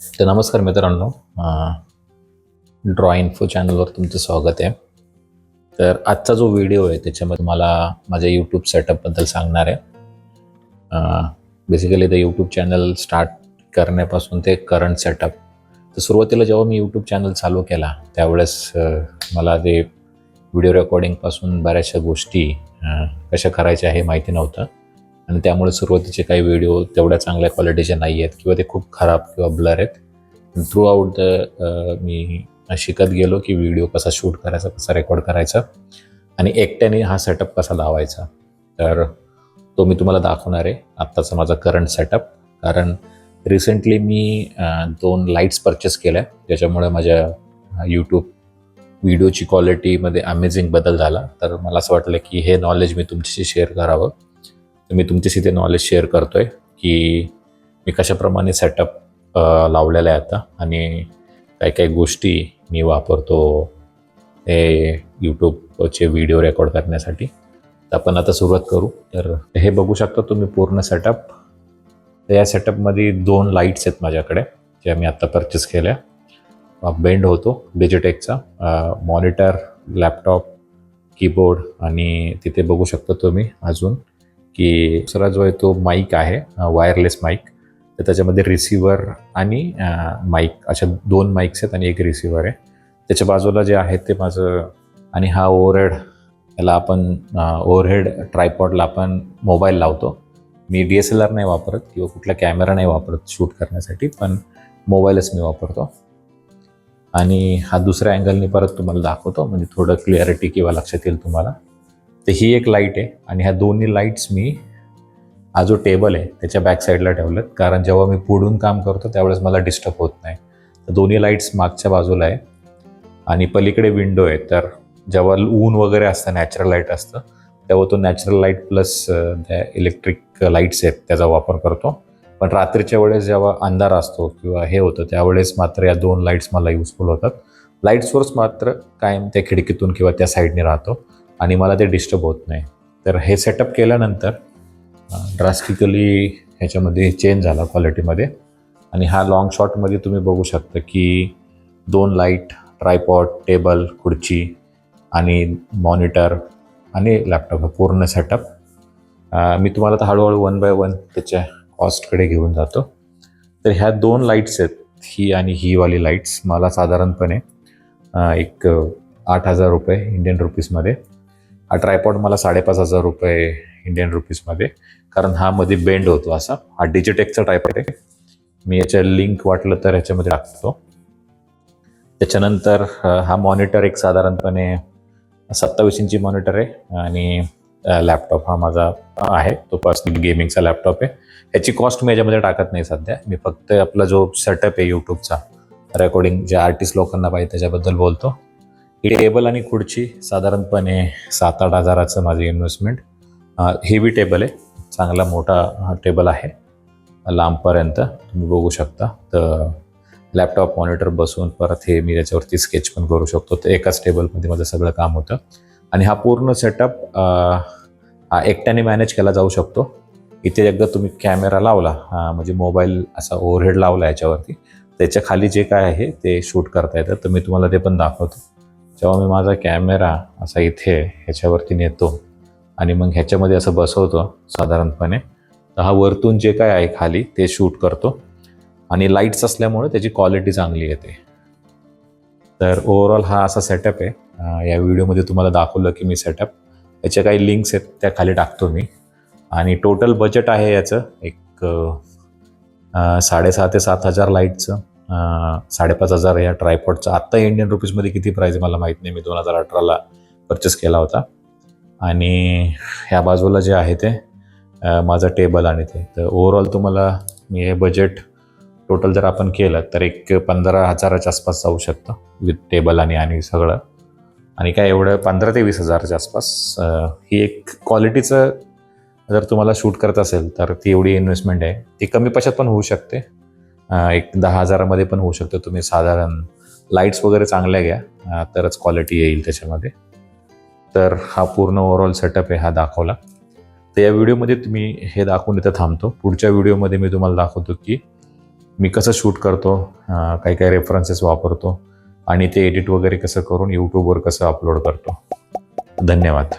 तर नमस्कार मित्रांनो. ड्रॉ इन्फो चॅनलवर तुमचं स्वागत आहे. तर आजचा जो व्हिडिओ आहे त्याच्यामध्ये मला माझ्या यूट्यूब सेटअपबद्दल सांगणार आहे. बेसिकली ते यूट्यूब चॅनल स्टार्ट करण्यापासून ते करंट सेटअप तर सुरुवातीला जेव्हा मी यूट्यूब चॅनल चालू केला त्यावेळेस मला ते व्हिडिओ रेकॉर्डिंगपासून बऱ्याचशा गोष्टी कशा करायच्या हे माहिती नव्हतं. आणि त्यामुळे सुरुवातीचे काही व्हिडिओ तेवढ्या चांगल्या क्वालिटीचे नाही आहेत किंवा ते खूप खराब किंवा ब्लर आहेत. थ्रू आउट द मी शिकत गेलो की व्हिडिओ कसा शूट करायचा कसा रेकॉर्ड करायचा आणि एकट्याने हा सेटअप कसा लावायचा. तर तो मी तुम्हाला दाखवणार आहे. आत्ताचा माझा करंट सेटअप कारण रिसेंटली मी दोन लाईट्स परचेस केल्या. ज्याच्यामुळे माझ्या यूट्यूब व्हिडिओची क्वालिटीमध्ये अमेझिंग बदल झाला. तर मला असं वाटलं की हे नॉलेज मी तुमच्याशी शेअर करावं. तर मी तुमच्याशी ते नॉलेज शेअर करतोय की मी कशाप्रमाणे सेटअप लावलेला आहे आता आणि काही काही गोष्टी मी वापरतो हे यूट्यूबचे व्हिडिओ रेकॉर्ड करण्यासाठी. तर आपण आता सुरुवात करू. तर हे बघू शकता तुम्ही पूर्ण सेटअप तर या सेटअपमध्ये दोन लाईट्स आहेत माझ्याकडे ज्या मी आत्ता परचेस केल्या. बेंड होतो डिजिटेकचा मॉनिटर लॅपटॉप कीबोर्ड आणि तिथे बघू शकता तुम्ही अजून. की दुसरा जो आहे तो माईक आहे वायरलेस माईक तर त्याच्यामध्ये रिसिवर आणि माईक अशा दोन माईक्स आहेत आणि एक रिसिव्हर आहे. त्याच्या बाजूला जे आहे ते माझं आणि हा ओव्हरहेड त्याला आपण ओव्हरहेड ट्रायपॉडला आपण मोबाईल लावतो. मी डी एस एल आर नाही वापरत किंवा कुठला कॅमेरा नाही वापरत शूट करण्यासाठी पण मोबाईलच मी वापरतो. आणि हा दुसऱ्या अँगलने परत तुम्हाला दाखवतो म्हणजे थोडं क्लिअरिटी किंवा लक्षात येईल तुम्हाला. तर ही एक लाइट आहे आणि ह्या दोन्ही लाईट्स मी हा जो टेबल आहे त्याच्या बॅक साईडला ठेवलेत. कारण जेव्हा मी पुढून काम करतो त्यावेळेस मला डिस्टर्ब होत नाही. तर दोन्ही लाईट्स मागच्या बाजूला आहे. आणि पलीकडे विंडो आहे. तर जेव्हा ऊन वगैरे असतं नॅचरल लाइट असतं तेव्हा तो नॅचरल लाइट प्लस त्या इलेक्ट्रिक लाईट्स आहेत त्याचा वापर करतो. पण रात्रीच्या वेळेस जेव्हा अंधार असतो किंवा हे होतं त्यावेळेस मात्र या दोन लाईट्स मला युजफुल होतात. लाइट सोर्स मात्र कायम त्या खिडकीतून किंवा त्या साईडने राहतो. आणि मला ते डिस्टर्ब होत नाही. तर हे सेटअप केल्यानंतर ड्रास्टिकली ह्याच्यामध्ये चेंज झाला क्वालिटीमध्ये आणि हा लाँग शॉटमध्ये तुम्ही बघू शकता की दोन लाइट ट्रायपॉड टेबल खुर्ची आणि मॉनिटर आणि लॅपटॉप हा पूर्ण सेटअप मी तुम्हाला तर हळूहळू वन बाय वन त्याच्या कॉस्टकडे घेऊन जातो. तर ह्या दोन लाईट्स आहेत ही आणि ही वाली लाईट्स मला साधारणपणे एक आठ हजार रुपये इंडियन रुपीजमध्ये हा ट्रायपॉड मला साडेपाच हजार रुपये इंडियन रुपीजमध्ये कारण हा मध्ये बेंड होतो असा. हा डिजिटेकचा ट्रायपॉड आहे. मी याच्या लिंक वाटलं तर ह्याच्यामध्ये टाकतो. त्याच्यानंतर हा मॉनिटर एक साधारणपणे सत्तावीस इंची मॉनिटर आहे आणि लॅपटॉप हा माझा आहे. तो पर्सनल गेमिंगचा लॅपटॉप आहे. याची कॉस्ट मी याच्यामध्ये टाकत नाही सध्या. मी फक्त आपला जो सेटअप आहे यूट्यूबचा रेकॉर्डिंग जे आर्टिस्ट लोकांना पाहिजे त्याच्याबद्दल बोलतो. ही टेबल आणि खुर्ची साधारणपणे सात आठ हजाराचं माझं इन्व्हेस्टमेंट हेवी टेबल आहे. चांगला मोठा टेबल आहे. लांबपर्यंत तुम्ही बघू शकता. तर लॅपटॉप मॉनिटर बसून परत हे मी त्याच्यावरती स्केच पण करू शकतो. तर एकाच टेबलमध्ये माझं सगळं काम होतं. आणि हा पूर्ण सेटअप एकट्याने मॅनेज केला जाऊ शकतो. इथे एकदा तुम्ही कॅमेरा लावला म्हणजे मोबाईल असा ओव्हरहेड लावला याच्यावरती. त्याच्याखाली जे काय आहे ते शूट करता येतं. तर मी तुम्हाला ते पण दाखवतो. जेव्हा मी माझा कॅमेरा असा इथे ह्याच्यावरती नेतो आणि मग ह्याच्यामध्ये असं बसवतो साधारणपणे तर हा वरतून जे काय आहे खाली ते शूट करतो आणि लाईट्स असल्यामुळे त्याची क्वालिटी चांगली येते. तर ओव्हरऑल हा असा सेटअप आहे. या व्हिडिओमध्ये तुम्हाला दाखवलं की मी सेटअप. याच्या काही लिंक्स आहेत त्या खाली टाकतो मी. आणि टोटल बजेट आहे याचं एक साडेसहा ते सात हजार लाईटचं. साडेपाच हजार या ट्रायपॉडचा आत्ता इंडियन रुपीजमध्ये किती प्राईज मला माहीत नाही. मी दोन हजार अठराला परचेस केला होता. आणि ह्या बाजूला जे आहे ते माझं टेबल आणि ते. तर ओव्हरऑल तुम्हाला मी हे बजेट टोटल जर आपण केलं तर एक पंधरा हजाराच्या आसपास जाऊ शकतं विथ टेबल आणि आणि सगळं. आणि काय एवढं पंधरा ते वीस हजाराच्या आसपास ही एक क्वालिटीचं जर तुम्हाला शूट करत असेल तर ती एवढी इन्व्हेस्टमेंट आहे. ती कमी पैशात पण होऊ शकते. एक दहा हजारामध्ये पण होऊ शकतं. तुम्ही साधारण लाईट्स वगैरे चांगल्या घ्या. तरच क्वालिटी येईल त्याच्यामध्ये. तर हा पूर्ण ओव्हरऑल सेटअप आहे हा दाखवला. तर या व्हिडिओमध्ये तुम्ही हे दाखवून इथं थांबतो. पुढच्या व्हिडिओमध्ये मी तुम्हाला दाखवतो की मी कसं शूट करतो काही काही रेफरन्सेस वापरतो आणि ते एडिट वगैरे कसं करून यूट्यूबवर कसं अपलोड करतो. धन्यवाद.